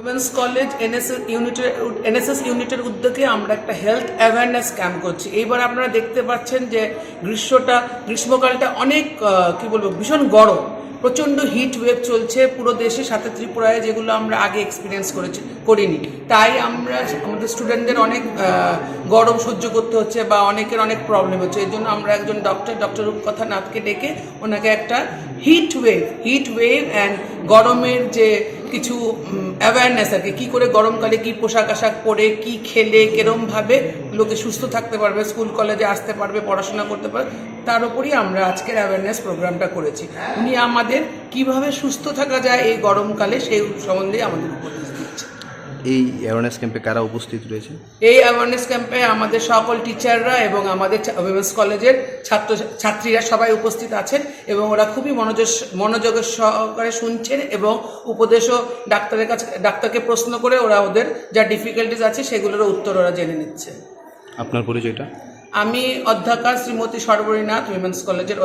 Women's college NSS ইউনিটের NSS ইউনিটের উদ্যোগে আমরা একটা হেলথ অ্যাওয়ারনেস ক্যাম্প করছি। এইবার আপনারা দেখতে পাচ্ছেন যে গ্রীষ্মটা, গ্রীষ্মকালটা অনেক কি বলব, ভীষণ গরম। প্রচণ্ড হিট ওয়েভ চলছে পুরো দেশে, সাথে ত্রিপুরায়, যেগুলো আমরা আগে এক্সপিরিয়েন্স করেছি, করিনি। তাই আমরা, আমাদের স্টুডেন্টদের অনেক গরম সহ্য করতে হচ্ছে বা অনেকের অনেক প্রবলেম হচ্ছে। এই জন্য আমরা একজন ডক্টর ডক্টর রূপকথা নাথকে ডেকে ওনাকে একটা heat wave heat wave and গরমের যে কিছু অ্যাওয়ারনেস আর কি। কী করে গরমকালে কি পোশাক আশাক পরে, কি খেলে কেরমভাবে লোকে সুস্থ থাকতে পারবে স্কুল কলেজে আসতে পারবে, পড়াশোনা করতে পারবে, তার উপরই আমরা আজকের অ্যাওয়ারনেস প্রোগ্রামটা করেছি। উনি আমাদের কীভাবে সুস্থ থাকা যায় এই গরমকালে সেই সম্বন্ধে আমাদের উপদেশ। এই অ্যাওয়ারনেস ক্যাম্পে কারা উপস্থিত রয়েছে? এই অ্যাওয়ারনেস ক্যাম্পে আমাদের সকল টিচাররা এবং আমাদের উইমেন্স কলেজের ছাত্র ছাত্রীরা সবাই উপস্থিত আছেন এবং ওরা খুবই মনোযোগ মনোযোগের সহকারে শুনছেন এবং উপদেশও ডাক্তারের কাছে ডাক্তারকে প্রশ্ন করে ওরা ওদের যা ডিফিকাল্টিস আছে সেগুলোর উত্তর ওরা জেনে নিচ্ছে। আপনার পরিচয়টা? আমি অধ্যাপকা শ্রীমতী সর্বরীনাথ উইমেন্স কলেজের